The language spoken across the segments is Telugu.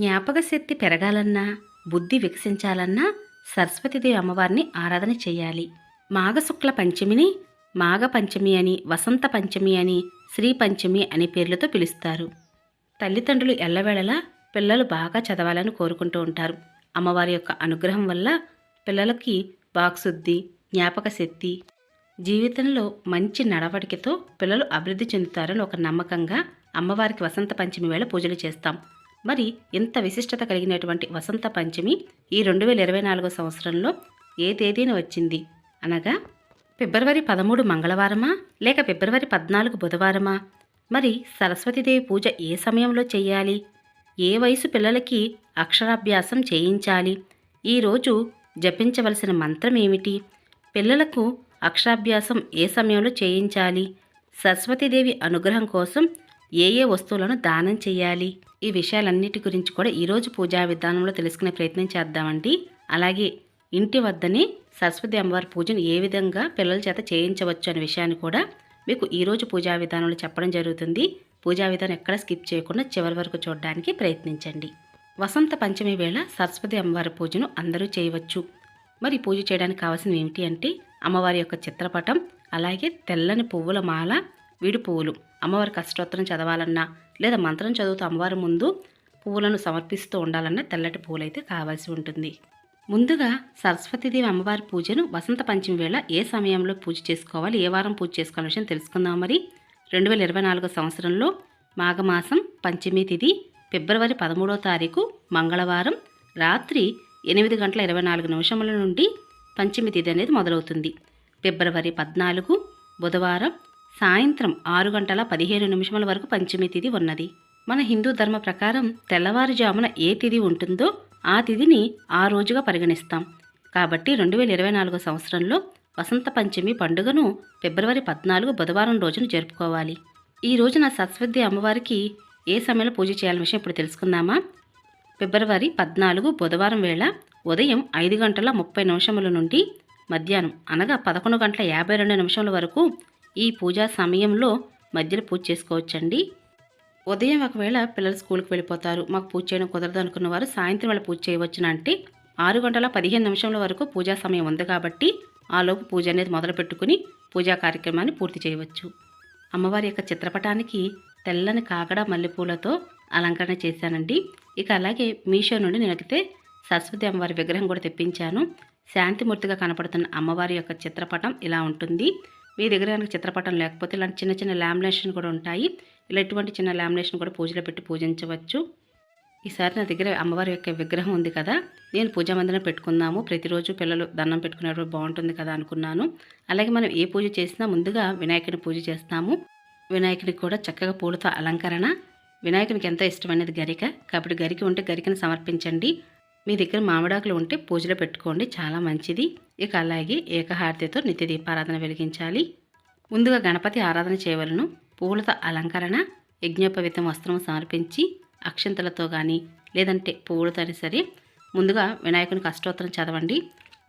జ్ఞాపకశక్తి పెరగాలన్నా బుద్ధి వికసించాలన్నా సరస్వతిదేవి అమ్మవారిని ఆరాధన చేయాలి. మాఘశుక్ల పంచమిని మాఘ పంచమి అని వసంత పంచమి అని శ్రీ పంచమి అనే పేర్లతో పిలుస్తారు. తల్లిదండ్రులు ఎల్లవేళలా పిల్లలు బాగా చదవాలని కోరుకుంటూ ఉంటారు. అమ్మవారి యొక్క అనుగ్రహం వల్ల పిల్లలకి వాక్శుద్ధి జ్ఞాపక శక్తి జీవితంలో మంచి నడవడికతో పిల్లలు అభివృద్ధి చెందుతారని ఒక నమ్మకంగా అమ్మవారికి వసంత పంచమి వేళ పూజలు చేస్తాం. మరి ఇంత విశిష్టత కలిగినటువంటి వసంత పంచమి ఈ రెండు వేల ఇరవై నాలుగో సంవత్సరంలో ఏ తేదీన వచ్చింది? అనగా ఫిబ్రవరి పదమూడు మంగళవారమా? లేక ఫిబ్రవరి పద్నాలుగు బుధవారమా? మరి సరస్వతీదేవి పూజ ఏ సమయంలో చేయాలి ఏ వయసు పిల్లలకి అక్షరాభ్యాసం చేయించాలి? ఈరోజు జపించవలసిన మంత్రం ఏమిటి? పిల్లలకు అక్షరాభ్యాసం ఏ సమయంలో చేయించాలి? సరస్వతీదేవి అనుగ్రహం కోసం ఏ ఏ వస్తువులను దానం చేయాలి? ఈ విషయాలన్నిటి గురించి కూడా ఈరోజు పూజా విధానంలో తెలుసుకునే ప్రయత్నం చేద్దామండి. అలాగే ఇంటి వద్దనే సరస్వతి అమ్మవారి పూజను ఏ విధంగా పిల్లల చేత చేయించవచ్చు అనే విషయాన్ని కూడా మీకు ఈరోజు పూజా విధానంలో చెప్పడం జరుగుతుంది. పూజా విధానం ఎక్కడ స్కిప్ చేయకుండా చివరి వరకు చూడడానికి ప్రయత్నించండి. వసంత పంచమి వేళ సరస్వతి అమ్మవారి పూజను అందరూ చేయవచ్చు. మరి పూజ చేయడానికి కావాల్సింది ఏమిటి అంటే అమ్మవారి యొక్క చిత్రపటం అలాగే తెల్లని పువ్వుల మాల విడి పువ్వులు. అమ్మవారికి అష్టోత్తరం చదవాలన్నా లేదా మంత్రం చదువుతూ అమ్మవారి ముందు పువ్వులను సమర్పిస్తూ ఉండాలన్నా తెల్లటి పువ్వులు అయితే కావాల్సి ఉంటుంది. ముందుగా సరస్వతీదేవి అమ్మవారి పూజను వసంత పంచమి వేళ ఏ సమయంలో పూజ చేసుకోవాలి ఏ వారం పూజ చేసుకోవాలనే విషయం తెలుసుకుందాం మరి. రెండు వేల ఇరవై నాలుగో సంవత్సరంలో మాఘమాసం పంచమి తిథి ఫిబ్రవరి పదమూడో తారీఖు మంగళవారం రాత్రి ఎనిమిది గంటల ఇరవై నాలుగు నిమిషముల నుండి పంచమి తిథి అనేది మొదలవుతుంది. ఫిబ్రవరి పద్నాలుగు బుధవారం సాయంత్రం ఆరు గంటల పదిహేను నిమిషముల వరకు పంచమి తిథి ఉన్నది. మన హిందూ ధర్మ ప్రకారం తెల్లవారుజామున ఏ తిథి ఉంటుందో ఆ తిథిని ఆ రోజుగా పరిగణిస్తాం. కాబట్టి రెండు వేల ఇరవై నాలుగో సంవత్సరంలో వసంత పంచమి పండుగను ఫిబ్రవరి పద్నాలుగు బుధవారం రోజున జరుపుకోవాలి. ఈ రోజున సరస్వతి అమ్మవారికి ఏ సమయంలో పూజ చేయాలని విషయం ఇప్పుడు తెలుసుకుందామా? ఫిబ్రవరి పద్నాలుగు బుధవారం వేళ ఉదయం ఐదు గంటల ముప్పై నిమిషముల నుండి మధ్యాహ్నం అనగా పదకొండు గంటల యాభై రెండు నిమిషముల వరకు ఈ పూజా సమయంలో మధ్యలో పూజ చేసుకోవచ్చండి. ఉదయం ఒకవేళ పిల్లలు స్కూల్కి వెళ్ళిపోతారు. మాకు పూజ చేయడం కుదరదు అనుకున్న వారు సాయంత్రం వేళ పూజ చేయవచ్చునంటే ఆరు గంటల పదిహేను నిమిషంల వరకు పూజా సమయం ఉంది కాబట్టి ఆలోపు పూజ అనేది మొదలు పెట్టుకుని పూజా కార్యక్రమాన్ని పూర్తి చేయవచ్చు. అమ్మవారి యొక్క చిత్రపటానికి తెల్లని కాకడ మల్లెపూలతో అలంకరణ చేశానండి. ఇక అలాగే మీషో నుండి నేనైతే సరస్వతి అమ్మవారి విగ్రహం కూడా తెప్పించాను. శాంతిమూర్తిగా కనపడుతున్న అమ్మవారి యొక్క చిత్రపటం ఇలా ఉంటుంది. మీ దగ్గర కనుక చిత్రపటం లేకపోతే ఇలాంటి చిన్న చిన్న లామినేషన్ కూడా ఉంటాయి. ఇలా ఇటువంటి చిన్న లామినేషన్ కూడా పూజలో పెట్టి పూజించవచ్చు. ఈసారి నా దగ్గర అమ్మవారి యొక్క విగ్రహం ఉంది కదా. నేను పూజా మందిరం పెట్టుకుందాము. ప్రతిరోజు పిల్లలు దండం పెట్టుకునేటప్పుడు బాగుంటుంది కదా అనుకున్నాను. అలాగే మనం ఏ పూజ చేసినా ముందుగా వినాయకుని పూజ చేస్తాము. వినాయకునికి కూడా చక్కగా పూలతో అలంకరణ. వినాయకునికి ఎంతో ఇష్టమైనది గరిక. కాబట్టి గరిక ఉంటే గరికను సమర్పించండి. మీ దగ్గర మామిడాకులు ఉంటే పూజలో పెట్టుకోండి చాలా మంచిది. ఇక అలాగే ఏకహారతితో నిత్య దీపారాధన వెలిగించాలి. ముందుగా గణపతి ఆరాధన చేయవలను. పూలతో అలంకరణ యజ్ఞోపవితం వస్త్రం సమర్పించి అక్షంతలతో కానీ లేదంటే పువ్వులతో సరే. ముందుగా వినాయకునికి అష్టోత్తరం చదవండి.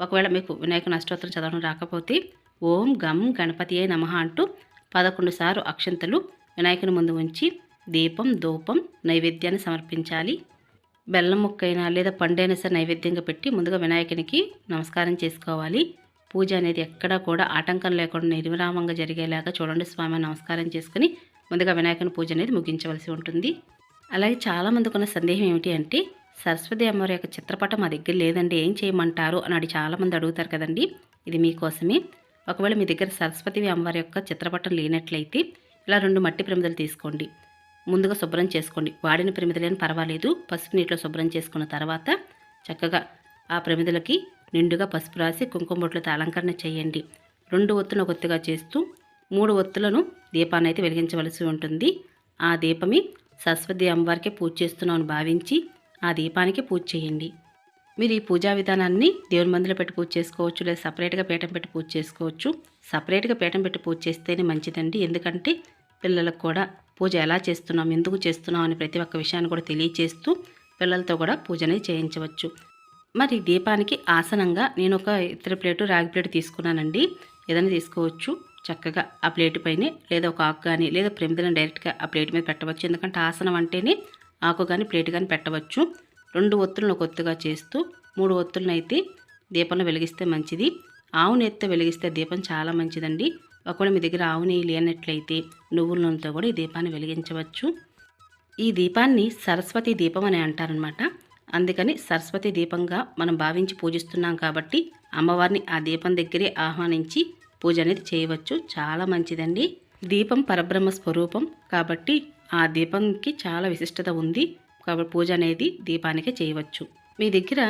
ఒకవేళ మీకు వినాయకుని అష్టోత్తరం చదవడం రాకపోతే ఓం గం గణపతి అయి నమః అంటూ పదకొండు సార్లు అక్షంతలు వినాయకుని ముందు ఉంచి దీపం ధూపం నైవేద్యాన్ని సమర్పించాలి. బెల్లం ముక్కైనా లేదా పండైనా సరే నైవేద్యంగా పెట్టి ముందుగా వినాయకునికి నమస్కారం చేసుకోవాలి. పూజ అనేది ఎక్కడా కూడా ఆటంకం లేకుండా నిర్విరామంగా జరిగేలాగా చూడండి స్వామి నమస్కారం చేసుకుని ముందుగా వినాయకుని పూజ అనేది ముగించవలసి ఉంటుంది. అలాగే చాలామందికి ఉన్న సందేహం ఏమిటి అంటే సరస్వతి అమ్మవారి యొక్క చిత్రపటం మా దగ్గర లేదండి ఏం చేయమంటారు అని అడి చాలామంది అడుగుతారు కదండి. ఇది మీకోసమే. ఒకవేళ మీ దగ్గర సరస్వతి అమ్మవారి యొక్క చిత్రపటం లేనట్లయితే ఇలా రెండు మట్టి ప్రమిదలు తీసుకోండి. ముందుగా శుభ్రం చేసుకోండి. వాడిన ప్రమిదలేని పర్వాలేదు. పసుపు నీటిలో శుభ్రం చేసుకున్న తర్వాత చక్కగా ఆ ప్రమిదలకి నిండుగా పసుపు రాసి కుంకుమ బొట్లతో అలంకరణ చేయండి. రెండు ఒత్తులను ఒత్తిగా చేస్తూ మూడు ఒత్తులను దీపాన్ని అయితే వెలిగించవలసి ఉంటుంది. ఆ దీపమే సరస్వతి అమ్మవారికి పూజ చేస్తున్నామని భావించి ఆ దీపానికి పూజ చేయండి. మీరు ఈ పూజా విధానాన్ని దేవుని మందులో పెట్టి పూజ చేసుకోవచ్చు లేదా సపరేట్గా పీఠం పెట్టి పూజ చేసుకోవచ్చు. సపరేట్గా పీఠం పెట్టి పూజ చేస్తేనే మంచిదండి. ఎందుకంటే పిల్లలకు కూడా పూజ ఎలా చేస్తున్నాం ఎందుకు చేస్తున్నాం అని ప్రతి ఒక్క విషయాన్ని కూడా తెలియచేస్తూ పిల్లలతో కూడా పూజని చేయించవచ్చు. మరి దీపానికి ఆసనంగా నేను ఒక ఇతర ప్లేటు రాగి ప్లేట్ తీసుకున్నానండి. ఏదైనా తీసుకోవచ్చు. చక్కగా ఆ ప్లేట్ పైనే లేదా ఒక ఆకు కానీ లేదా ప్రమిదలను డైరెక్ట్గా ఆ ప్లేట్ మీద పెట్టవచ్చు. ఎందుకంటే ఆసనం అంటేనే ఆకు కానీ ప్లేట్ కానీ పెట్టవచ్చు. రెండు ఒత్తులను ఒక ఒత్తుగా చేస్తూ మూడు ఒత్తులను అయితే దీపంలో వెలిగిస్తే మంచిది. ఆవు నెత్తితో వెలిగిస్తే దీపం చాలా మంచిదండి. ఒకవేళ మీ దగ్గర ఆవు నెయ్యి లేనట్లయితే నువ్వుల నూనెతో కూడా ఈ దీపాన్ని వెలిగించవచ్చు. ఈ దీపాన్ని సరస్వతి దీపం అని అంటారనమాట అందుకని సరస్వతి దీపంగా మనం భావించి పూజిస్తున్నాం కాబట్టి అమ్మవారిని ఆ దీపం దగ్గరే ఆహ్వానించి పూజ అనేది చేయవచ్చు. చాలా మంచిదండి. దీపం పరబ్రహ్మ స్వరూపం కాబట్టి ఆ దీపంకి చాలా విశిష్టత ఉంది. కాబట్టి పూజ అనేది దీపానికే చేయవచ్చు. మీ దగ్గర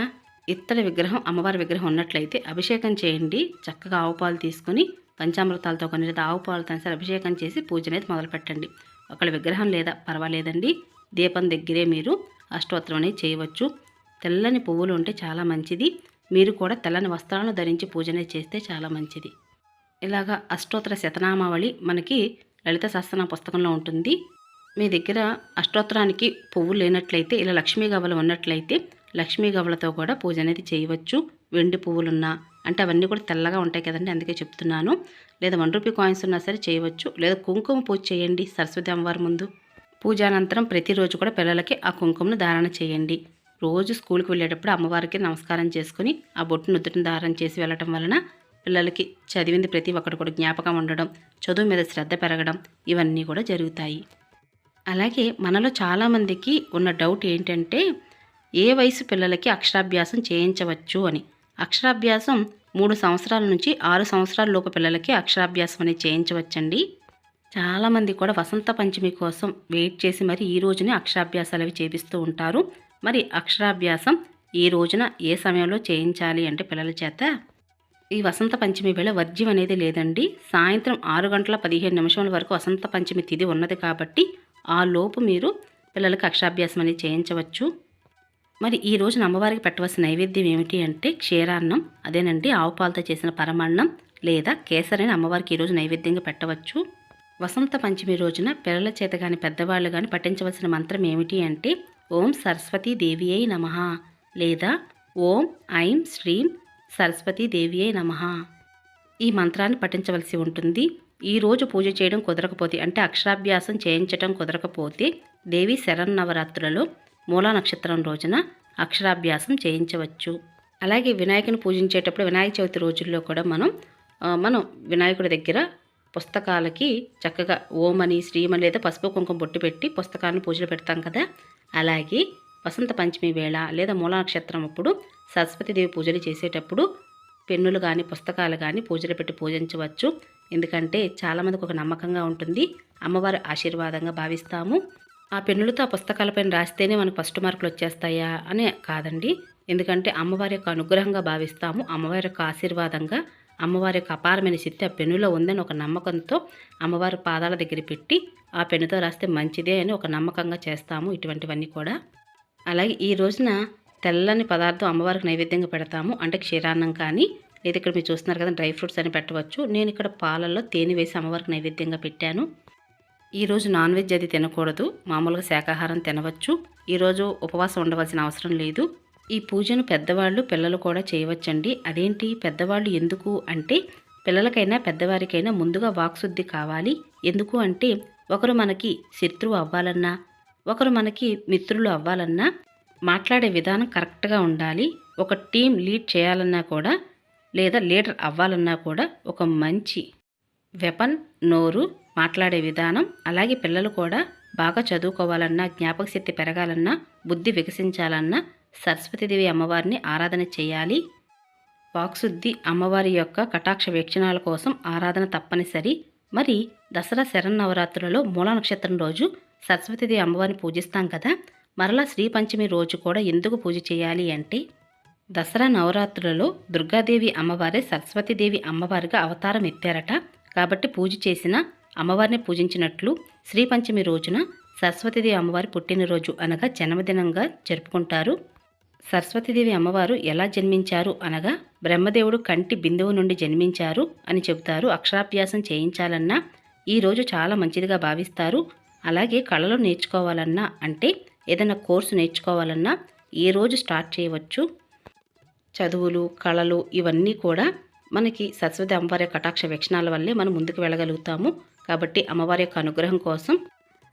ఇత్తడి విగ్రహం అమ్మవారి విగ్రహం ఉన్నట్లయితే అభిషేకం చేయండి. చక్కగా ఆవుపాలు తీసుకొని పంచామృతాలతో కొన్ని లేదా ఆవు పాలతో సరే అభిషేకం చేసి పూజ అనేది మొదలుపెట్టండి. ఒకళ్ళ విగ్రహం లేదా పర్వాలేదండి. దీపం దగ్గరే మీరు అష్టోత్తరం అనేది చేయవచ్చు. తెల్లని పువ్వులు ఉంటే చాలా మంచిది. మీరు కూడా తెల్లని వస్త్రాలను ధరించి పూజ అనేది చేస్తే చాలా మంచిది. ఇలాగా అష్టోత్తర శతనామావళి మనకి లలిత శాస్త్ర పుస్తకంలో ఉంటుంది. మీ దగ్గర అష్టోత్తరానికి పువ్వు లేనట్లయితే ఇలా లక్ష్మీ గవలు ఉన్నట్లయితే లక్ష్మీ గవ్వలతో కూడా పూజ అనేది చేయవచ్చు. వెండి పువ్వులున్నా అంటే అవన్నీ కూడా తెల్లగా ఉంటాయి కదండి అందుకే చెప్తున్నాను. లేదా వన్ రూపీ కాయిన్స్ ఉన్నా సరే చేయవచ్చు. లేదా కుంకుమ పూజ చేయండి సరస్వతి అమ్మవారి ముందు. పూజానంతరం ప్రతిరోజు కూడా పిల్లలకి ఆ కుంకుమను ధారణ చేయండి. రోజు స్కూల్కి వెళ్ళేటప్పుడు అమ్మవారికి నమస్కారం చేసుకుని ఆ బొట్టును నుదుటిని ధారణ చేసి వెళ్ళటం వలన పిల్లలకి చదివింది ప్రతి ఒక్కటి కూడా జ్ఞాపకం ఉండడం చదువు మీద శ్రద్ధ పెరగడం ఇవన్నీ కూడా జరుగుతాయి. అలాగే మనలో చాలామందికి ఉన్న డౌట్ ఏంటంటే ఏ వయసు పిల్లలకి అక్షరాభ్యాసం చేయించవచ్చు అని. అక్షరాభ్యాసం మూడు సంవత్సరాల నుంచి ఆరు సంవత్సరాల లోపు పిల్లలకి అక్షరాభ్యాసం అనేది చేయించవచ్చండి. చాలామంది కూడా వసంత పంచమి కోసం వెయిట్ చేసి మరి ఈ రోజునే అక్షరాభ్యాసాలు అవి చేపిస్తూ ఉంటారు. మరి అక్షరాభ్యాసం ఈ రోజున ఏ సమయంలో చేయించాలి అంటే పిల్లల చేత? ఈ వసంత పంచమి వేళ వర్జ్యం అనేది లేదండి. సాయంత్రం ఆరు గంటల పదిహేను నిమిషాల వరకు వసంత పంచమి తిథి ఉన్నది కాబట్టి ఆ లోపు మీరు పిల్లలకు అక్షరాభ్యాసం అనేది చేయించవచ్చు. మరి ఈ రోజున అమ్మవారికి పెట్టవలసిన నైవేద్యం ఏమిటి అంటే క్షీరాన్నం అదేనండి ఆవు పాలతో చేసిన పరమాన్నం లేదా కేసరిని అమ్మవారికి ఈరోజు నైవేద్యంగా పెట్టవచ్చు. వసంత పంచమి రోజున పిల్లల చేత కానీ పెద్దవాళ్ళు కానీ పఠించవలసిన మంత్రం ఏమిటి అంటే ఓం సరస్వతీ దేవి అయి నమ లేదా ఓం ఐం శ్రీం సరస్వతీ దేవి అయి నమ. ఈ మంత్రాన్ని పఠించవలసి ఉంటుంది. ఈరోజు పూజ చేయడం కుదరకపోతే అంటే అక్షరాభ్యాసం చేయించడం కుదరకపోతే దేవి శరన్నవరాత్రులలో మూలా నక్షత్రం రోజున అక్షరాభ్యాసం చేయించవచ్చు. అలాగే వినాయకుని పూజించేటప్పుడు వినాయక చవితి రోజుల్లో కూడా మనం మనం వినాయకుడి దగ్గర పుస్తకాలకి చక్కగా ఓమని శ్రీమని లేదా పసుపు కుంకుమ బొట్టు పెట్టి పుస్తకాలను పూజలు పెడతాం కదా. అలాగే వసంత పంచమి వేళ లేదా మూలా నక్షత్రం అప్పుడు సరస్వతీదేవి పూజలు చేసేటప్పుడు పెన్నులు కానీ పుస్తకాలు కానీ పూజలు పెట్టి పూజించవచ్చు. ఎందుకంటే చాలామందికి ఒక నమ్మకంగా ఉంటుంది. అమ్మవారి ఆశీర్వాదంగా భావిస్తాము. ఆ పెన్నులతో ఆ పుస్తకాలపైన రాస్తేనే మనకు ఫస్ట్ మార్కులు వచ్చేస్తాయా? అని కాదండి. ఎందుకంటే అమ్మవారి యొక్క అనుగ్రహంగా భావిస్తాము. అమ్మవారి యొక్క ఆశీర్వాదంగా అమ్మవారి యొక్క అపారమైన శక్తి ఆ పెన్నులో ఉందని ఒక నమ్మకంతో అమ్మవారి పాదాల దగ్గర పెట్టి ఆ పెన్నుతో రాస్తే మంచిదే అని ఒక నమ్మకంగా చేస్తాము ఇటువంటివన్నీ కూడా. అలాగే ఈ రోజున తెల్లని పదార్థం అమ్మవారికి నైవేద్యంగా పెడతాము. అంటే క్షీరాన్నం కానీ లేదా ఇక్కడ మీరు చూస్తున్నారు కదా డ్రై ఫ్రూట్స్ అని పెట్టవచ్చు. నేను ఇక్కడ పాలల్లో తేనె వేసి అమ్మవారికి నైవేద్యంగా పెట్టాను. ఈరోజు నాన్ వెజ్ అది తినకూడదు మామూలుగా శాకాహారం తినవచ్చు. ఈరోజు ఉపవాసం ఉండవలసిన అవసరం లేదు. ఈ పూజను పెద్దవాళ్ళు పిల్లలు కూడా చేయవచ్చండి. అదేంటి? పెద్దవాళ్ళు ఎందుకు అంటే పిల్లలకైనా పెద్దవారికైనా ముందుగా వాక్శుద్ధి కావాలి. ఎందుకు అంటే ఒకరు మనకి శత్రువు అవ్వాలన్నా ఒకరు మనకి మిత్రులు అవ్వాలన్నా మాట్లాడే విధానం కరెక్ట్గా ఉండాలి. ఒక టీం లీడ్ చేయాలన్నా కూడా లేదా లీడర్ అవ్వాలన్నా కూడా ఒక మంచి వెపన్ నోరు మాట్లాడే విధానం అలాగే పిల్లలు కూడా బాగా చదువుకోవాలన్నా జ్ఞాపక శక్తి పెరగాలన్నా బుద్ధి వికసించాలన్నా సరస్వతీదేవి అమ్మవారిని ఆరాధన చేయాలి. వాక్శుద్ధి అమ్మవారి యొక్క కటాక్ష వీక్షణాల కోసం ఆరాధన తప్పనిసరి. మరి దసరా శరన్నవరాత్రులలో మూల నక్షత్రం రోజు సరస్వతీదేవి అమ్మవారిని పూజిస్తాం కదా మరలా శ్రీ పంచమి రోజు కూడా ఎందుకు పూజ చేయాలి అంటే దసరా నవరాత్రులలో దుర్గాదేవి అమ్మవారే సరస్వతీదేవి అమ్మవారిగా అవతారం ఎత్తారట. కాబట్టి పూజ చేసిన అమ్మవారిని పూజించినట్లు శ్రీ పంచమి రోజున సరస్వతీదేవి అమ్మవారి పుట్టినరోజు అనగా జన్మదినంగా జరుపుకుంటారు. సరస్వతీదేవి అమ్మవారు ఎలా జన్మించారు అనగా బ్రహ్మదేవుడు కంటి బిందువు నుండి జన్మించారు అని చెబుతారు. అక్షరాభ్యాసం చేయించాలన్నా ఈ రోజు చాలా మంచిదిగా భావిస్తారు. అలాగే కళలు నేర్చుకోవాలన్నా అంటే ఏదైనా కోర్సు నేర్చుకోవాలన్నా ఏ రోజు స్టార్ట్ చేయవచ్చు. చదువులు కళలు ఇవన్నీ కూడా మనకి సరస్వతి అమ్మవారి యొక్క కటాక్ష వీక్షణాల వల్లే మనం ముందుకు వెళ్ళగలుగుతాము. కాబట్టి అమ్మవారి యొక్క అనుగ్రహం కోసం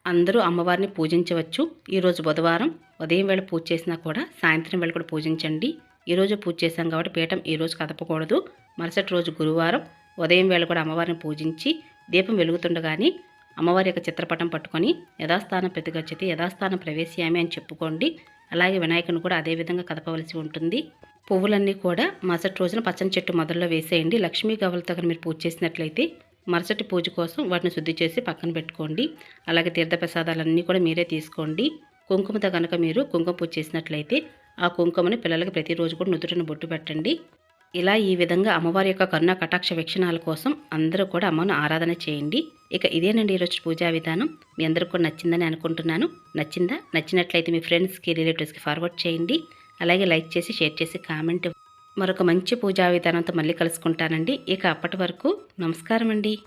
అందరూ అమ్మవారిని పూజించవచ్చు. ఈరోజు బుధవారం ఉదయం వేళ పూజ చేసినా కూడా సాయంత్రం వేళ కూడా పూజించండి. ఈరోజు పూజ చేశాం కాబట్టి పీఠం ఈరోజు కదపకూడదు. మరుసటి రోజు గురువారం ఉదయం వేళ కూడా అమ్మవారిని పూజించి దీపం వెలుగుతుండగానే అమ్మవారి యొక్క చిత్రపటం పట్టుకొని యథాస్థానం ప్రతిగచ్చతి యథాస్థానం ప్రవేశయామి అని చెప్పుకోండి. అలాగే వినాయకుని కూడా అదే విధంగా కదపవలసి ఉంటుంది. పువ్వులన్నీ కూడా మరుసటి రోజున పచ్చని చెట్టు మొదల్లో వేసేయండి. లక్ష్మీ గవ్వలతో మీరు పూజ చేసినట్లయితే మరుసటి పూజ కోసం వాటిని శుద్ధి చేసి పక్కన పెట్టుకోండి. అలాగే తీర్థప్రసాదాలన్నీ కూడా మీరే తీసుకోండి. కుంకుమతో కనుక మీరు కుంకుమ పూజ చేసినట్లయితే ఆ కుంకుమని పిల్లలకి ప్రతిరోజు కూడా నుదుటిని బొట్టు పెట్టండి. ఇలా ఈ విధంగా అమ్మవారి యొక్క కరుణ కటాక్ష వీక్షణాల కోసం అందరూ కూడా అమ్మను ఆరాధన చేయండి. ఇక ఇదేనండి ఈరోజు పూజా విధానం. మీ అందరికీ కూడా నచ్చిందని అనుకుంటున్నాను. నచ్చిందా? నచ్చినట్లయితే మీ ఫ్రెండ్స్కి రిలేటివ్స్కి ఫార్వర్డ్ చేయండి. అలాగే లైక్ చేసి షేర్ చేసి కామెంట్. మరొక మంచి పూజా విధానంతో మళ్ళీ కలుసుకుంటానండి. ఇక అప్పటి వరకు నమస్కారం అండి